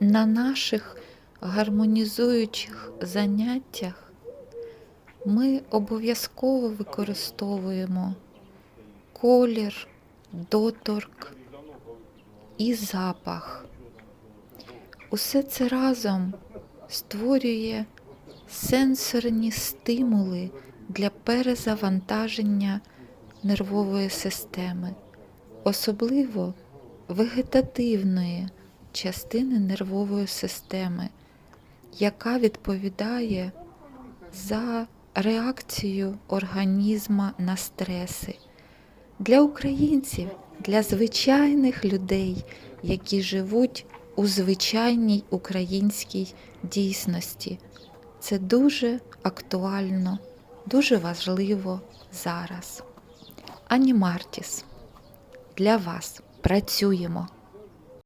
на наших гармонізуючих заняттях ми обов'язково використовуємо колір, доторк і запах. Усе це разом створює сенсорні стимули для перезавантаження нервової системи, особливо вегетативної частини нервової системи, яка відповідає за реакцію організма на стреси. Для українців, для звичайних людей, які живуть у звичайній українській дійсності. Це дуже актуально, дуже важливо зараз. Ані Мартіс, для вас працюємо.